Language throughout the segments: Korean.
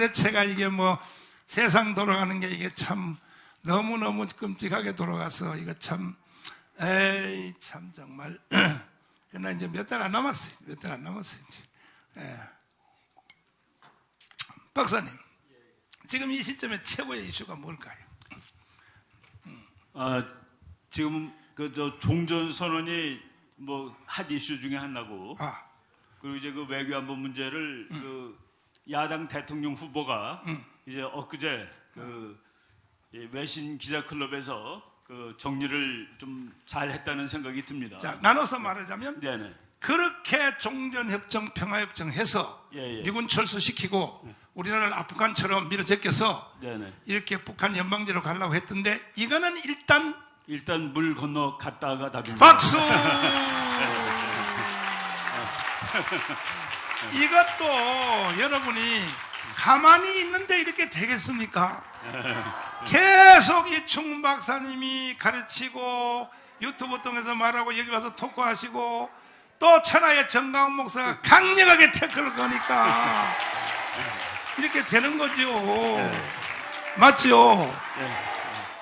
대체가 이게 뭐 세상 돌아가는 게 이게 참 너무너무 끔찍하게 돌아가서 이거 참 에이 참 정말 그러나 이제 몇 달 안 남았어요. 몇 달 안 남았어요. 이제. 예. 박사님, 지금 이 시점에 최고의 이슈가 뭘까요? 아, 지금 그 저 종전 선언이 뭐 핫 이슈 중에 하나고 아, 그리고 이제 그 외교안보 문제를 그 야당 대통령 후보가 이제 엊그제 그이 외신 기자 클럽에서 그 정리를 좀 잘했다는 생각이 듭니다. 자 나눠서 말하자면 네네. 그렇게 종전협정, 평화협정 해서 예, 예. 미군 철수시키고 우리나라를 아프간처럼 밀어제껴서 네네. 이렇게 북한 연방제로 가려고 했던데 이거는 일단 일단 물 건너 갔다가 답입니다. 박수! 이것도 여러분이 가만히 있는데 이렇게 되겠습니까? 계속 이 충문 박사님이 가르치고 유튜브 통해서 말하고 여기 와서 토크하시고 또 천하의 정강 목사가 강력하게 태클을 거니까 이렇게 되는 거죠. 맞죠?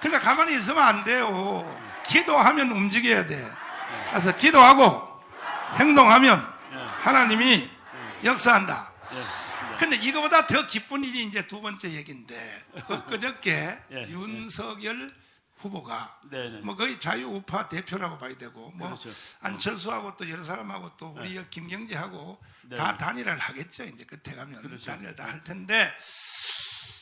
그러니까 가만히 있으면 안 돼요. 기도하면 움직여야 돼. 그래서 기도하고 행동하면 하나님이 역사한다. 근데 이거보다 더 기쁜 일이 이제 두 번째 얘기인데 엊그저께 예, 윤석열 후보가 네네. 뭐 거의 자유우파 대표라고 봐야 되고 뭐 그렇죠. 안철수하고 또 여러 사람하고 또 우리 김경재하고 네. 다 단일화를 하겠죠. 이제 끝에 가면 그렇죠. 단일화 다 할 텐데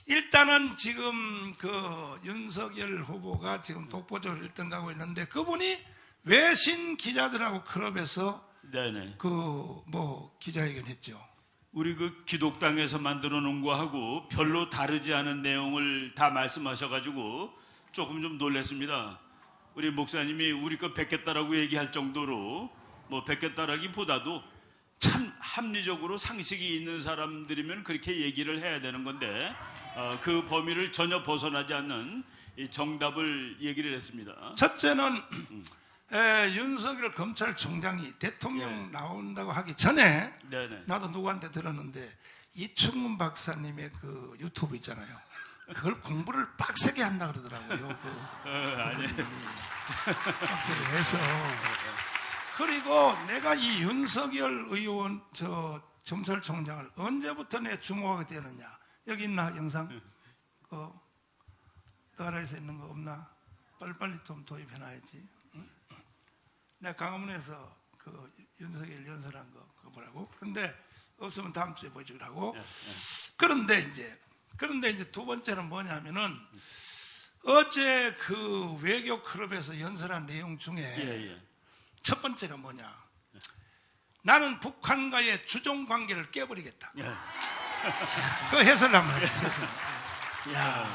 일단은 지금 그 윤석열 후보가 지금 독보적으로 1등 가고 있는데 그분이 외신 기자들하고 클럽에서. 그 뭐 기자회견 했죠. 우리 그 기독당에서 만들어 놓은 거하고 별로 다르지 않은 내용을 다 말씀하셔가지고 조금 좀 놀랐습니다. 우리 목사님이 우리 거 뵙겠다라고 얘기할 정도로 뭐 뵙겠다라기보다도 참 합리적으로 상식이 있는 사람들이면 그렇게 얘기를 해야 되는 건데 어, 그 범위를 전혀 벗어나지 않는 이 정답을 얘기를 했습니다. 첫째는 에, 윤석열 검찰총장이 대통령 예. 나온다고 하기 전에 네네. 나도 누구한테 들었는데 이충문 박사님의 그 유튜브 있잖아요. 그걸 공부를 빡세게 한다 그러더라고요. 그 어, 아니, 빡세게 해서 그리고 내가 이 윤석열 의원 저 검찰총장을 언제부터 내 주목하게 되느냐 여기 있나 영상 그 나라에서 있는 거 없나 빨리빨리 좀 도입해놔야지 응? 내가 강화문에서 그 윤석열 연설한 거 그거 보라고 근데 없으면 다음 주에 보여주라고 예, 그런데 이제 그런데 이제 두 번째는 뭐냐면은 어제 그 외교 클럽에서 연설한 내용 중에 예, 예. 첫 번째가 뭐냐? 나는 북한과의 주종 관계를 깨버리겠다. 예. 그 해설을 한번 해주세요. 야,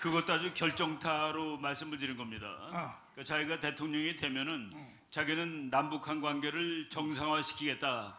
그것도 아주 결정타로 말씀을 드린 겁니다. 어. 그러니까 자기가 대통령이 되면은 자기는 남북한 관계를 정상화시키겠다.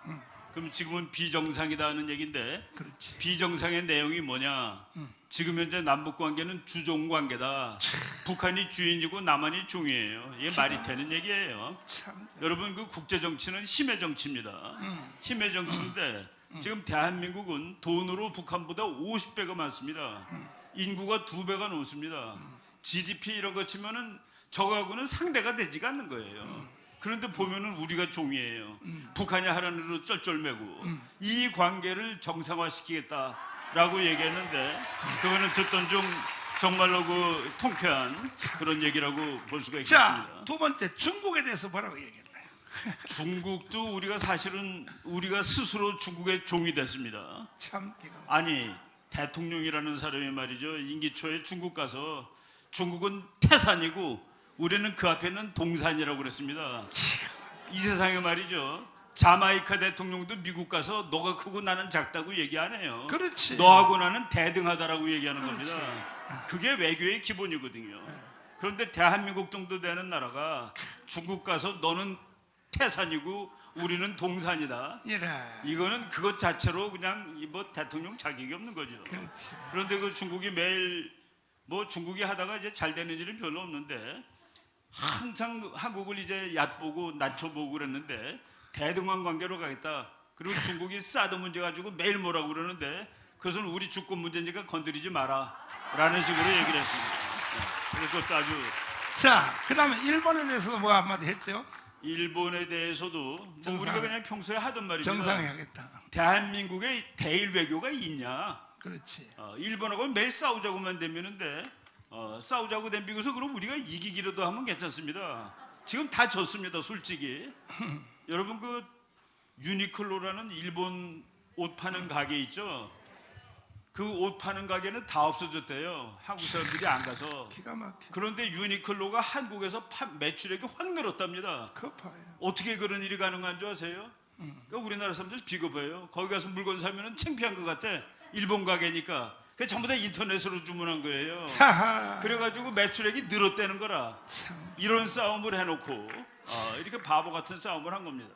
그럼 지금은 비정상이다 하는 얘기인데 그렇지. 비정상의 내용이 뭐냐? 지금 현재 남북 관계는 주종 관계다. 북한이 주인이고 남한이 종이에요. 이게 말이 되는 얘기예요. 참. 여러분 그 국제 정치는 힘의 정치입니다. 힘의 정치인데 지금 대한민국은 돈으로 북한보다 50배가 많습니다. 인구가 두 배가 넘습니다. GDP 이런 거 치면은 저거하고는 상대가 되지가 않는 거예요. 그런데 보면은 우리가 종이에요. 북한이 하라는 대로 쩔쩔매고 이 관계를 정상화시키겠다라고 얘기했는데 그거는 듣던 중 정말로 그 통쾌한 그런 얘기라고 볼 수가 있겠습니다. 자, 두 번째 중국에 대해서 뭐라고 얘기했나요? 중국도 우리가 사실은 우리가 스스로 중국의 종이 됐습니다. 참 기가 막- 아니 대통령이라는 사람이 말이죠 임기 초에 중국 가서 중국은 태산이고 우리는 그 앞에는 동산이라고 그랬습니다. 이 세상에 말이죠 자마이카 대통령도 미국 가서 너가 크고 나는 작다고 얘기 안 해요. 그렇지. 너하고 나는 대등하다라고 얘기하는 겁니다. 그게 외교의 기본이거든요. 그런데 대한민국 정도 되는 나라가 중국 가서 너는 태산이고 우리는 동산이다. 이래. 이거는 그것 자체로 그냥 이뭐 대통령 자격이 없는 거죠. 그렇지. 그런데 그 중국이 매일 뭐 중국이 하다가 이제 잘 되는 일은 별로 없는데 항상 한국을 이제 얕보고 낮춰보고 그랬는데 대등한 관계로 가겠다. 그리고 중국이 사드 문제 가지고 매일 뭐라고 그러는데 그것은 우리 주권 문제니까 건드리지 마라. 라는 식으로 얘기를 했습니다. 네. 그래서 아주 자, 그 다음에 일본에 대해서도 뭐 한마디 했죠? 일본에 대해서도 뭐 정상. 우리가 그냥 평소에 하던 말입니다. 정상회하겠다. 대한민국에 대일 외교가 있냐? 그렇지. 어, 일본하고 매일 싸우자고만 되면은데 어, 싸우자고 된 비고서 그럼 우리가 이기기라도 하면 괜찮습니다. 지금 다 졌습니다, 솔직히. 여러분 그 유니클로라는 일본 옷 파는 가게 있죠? 그 옷 파는 가게는 다 없어졌대요. 한국 사람들이 안 가서. 기가 막혀. 그런데 유니클로가 한국에서 파- 매출액이 확 늘었답니다. 커파요. 어떻게 그런 일이 가능한 줄 아세요? 그러니까 우리나라 사람들 비겁해요. 거기 가서 물건 사면은 창피한 것 같아. 일본 가게니까. 그 전부 다 인터넷으로 주문한 거예요. 하하. 그래가지고 매출액이 늘었다는 거라. 참. 이런 싸움을 해놓고 어, 이렇게 바보 같은 싸움을 한 겁니다.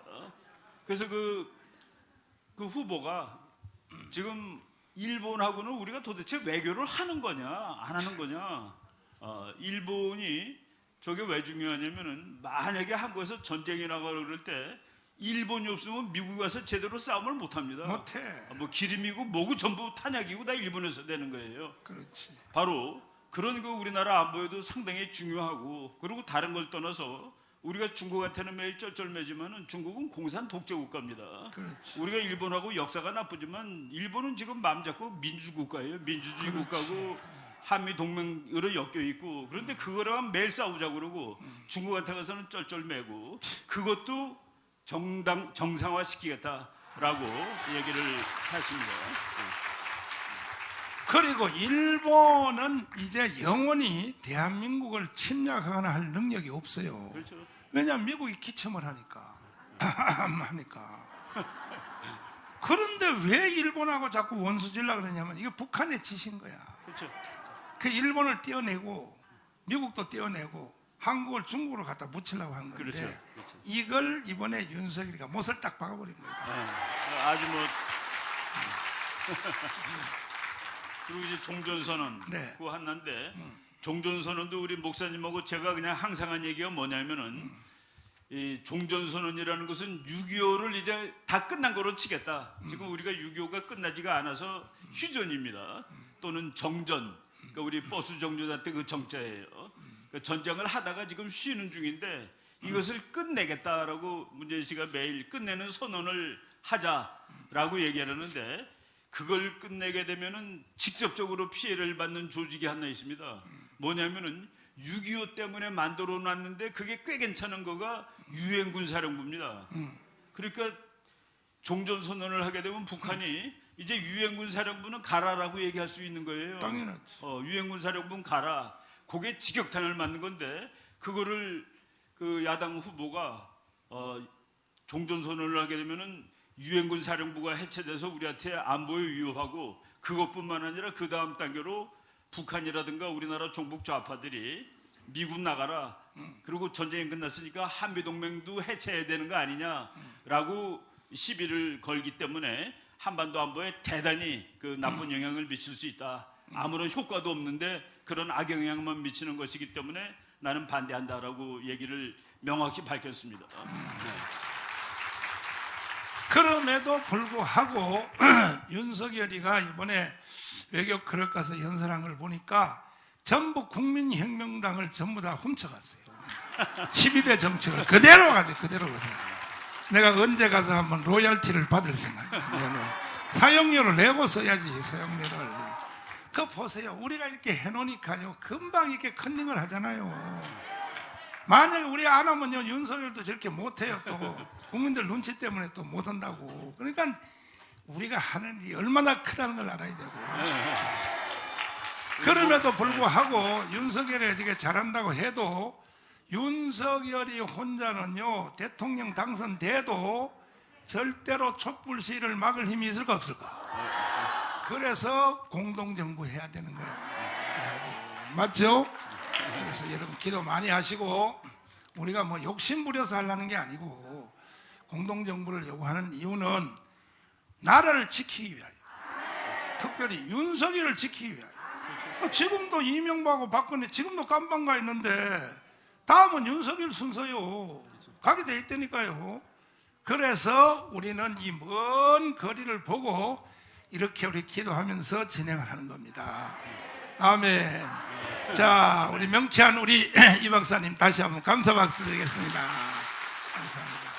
그래서 그, 그 후보가 지금 일본하고는 우리가 도대체 외교를 하는 거냐 안 하는 거냐 어, 일본이 저게 왜 중요하냐면은 만약에 한국에서 전쟁이 나가 그럴 때 일본이 없으면 미국 가서 제대로 싸움을 못 합니다. 못해. 뭐 기름이고 뭐고 전부 탄약이고 다 일본에서 되는 거예요. 그렇지. 바로 그런 그 우리나라 안보에도 상당히 중요하고 그리고 다른 걸 떠나서 우리가 중국한테는 매일 쩔쩔매지만은 중국은 공산 독재 국가입니다. 그렇지. 우리가 일본하고 역사가 나쁘지만 일본은 지금 마음 잡고 민주 국가예요. 민주주의 그렇지. 국가고 한미 동맹으로 엮여 있고 그런데 그거랑 매일 싸우자 그러고 중국한테 가서는 쩔쩔매고 그것도 정당 정상화 시키겠다라고 얘기를 했습니다. 그리고 일본은 이제 영원히 대한민국을 침략하거나 할 능력이 없어요. 그렇죠. 왜냐하면 미국이 기침을 하니까. 하니까. 그런데 왜 일본하고 자꾸 원수질라 그러냐면 이게 북한의 짓인 거야. 그렇죠. 그 일본을 떼어내고 미국도 떼어내고 한국을 중국으로 갖다 붙이려고 한 건데 그렇죠. 그렇죠. 이걸 이번에 윤석열이가 못을 딱 박아버린 거다. 네. 아주 뭐 그리고 이제 종전선언 네. 그거 하나인데 종전선언도 우리 목사님하고 제가 그냥 항상 한 얘기가 뭐냐면은 이 종전선언이라는 것은 6.25를 이제 다 끝난 거로 치겠다. 지금 우리가 6.25가 끝나지가 않아서 휴전입니다. 또는 정전. 그러니까 우리 버스 정류장 때그 정자예요. 그 전쟁을 하다가 지금 쉬는 중인데 이것을 끝내겠다라고 문재인 씨가 매일 끝내는 선언을 하자라고 얘기하는데 그걸 끝내게 되면은 직접적으로 피해를 받는 조직이 하나 있습니다. 뭐냐면은 6.25 때문에 만들어 놨는데 그게 꽤 괜찮은 거가 유엔군 사령부입니다. 그러니까 종전 선언을 하게 되면 북한이 이제 유엔군 사령부는 가라라고 얘기할 수 있는 거예요. 당연하지. 어, 유엔군 사령부는 가라. 그게 직격탄을 맞는 건데 그거를 그 야당 후보가 어, 종전 선언을 하게 되면은 유엔군 사령부가 해체돼서 우리한테 안보에 위협하고 그것뿐만 아니라 그 다음 단계로 북한이라든가 우리나라 종북 좌파들이 미군 나가라. 그리고 전쟁이 끝났으니까 한미 동맹도 해체해야 되는 거 아니냐라고 시비를 걸기 때문에 한반도 안보에 대단히 그 나쁜 영향을 미칠 수 있다. 아무런 효과도 없는데 그런 악영향만 미치는 것이기 때문에 나는 반대한다라고 얘기를 명확히 밝혔습니다. 네. 그럼에도 불구하고 윤석열이가 이번에 외교 클럽 가서 연설한 걸 보니까 전부 국민혁명당을 전부 다 훔쳐갔어요. 12대 정책을 그대로 가지고 그대로 가지고. 내가 언제 가서 한번 로열티를 받을 생각이에요. 사용료를 내고 써야지 사용료를. 그거 보세요. 우리가 이렇게 해놓으니까요. 금방 이렇게 컨닝을 하잖아요. 만약에 우리 안 하면요 윤석열도 저렇게 못해요 또 국민들 눈치 때문에 또 못한다고 그러니까 우리가 하는 일이 얼마나 크다는 걸 알아야 되고 그럼에도 불구하고 윤석열이 어떻게 잘한다고 해도 윤석열이 혼자는요 대통령 당선돼도 절대로 촛불 시위를 막을 힘이 있을까 없을까 그래서 공동정부 해야 되는 거예요. 맞죠? 그래서 여러분 기도 많이 하시고 우리가 뭐 욕심 부려서 하려는 게 아니고 공동정부를 요구하는 이유는 나라를 지키기 위하여. 특별히 윤석열을 지키기 위하여. 어, 지금도 이명박하고 박근혜 지금도 깜방 가 있는데 다음은 윤석열 순서요. 가게 돼 있다니까요. 그래서 우리는 이 먼 거리를 보고 이렇게 우리 기도하면서 진행을 하는 겁니다. 아멘. 자, 우리 명쾌한 우리 이 박사님 다시 한번 감사 박수 드리겠습니다. 감사합니다.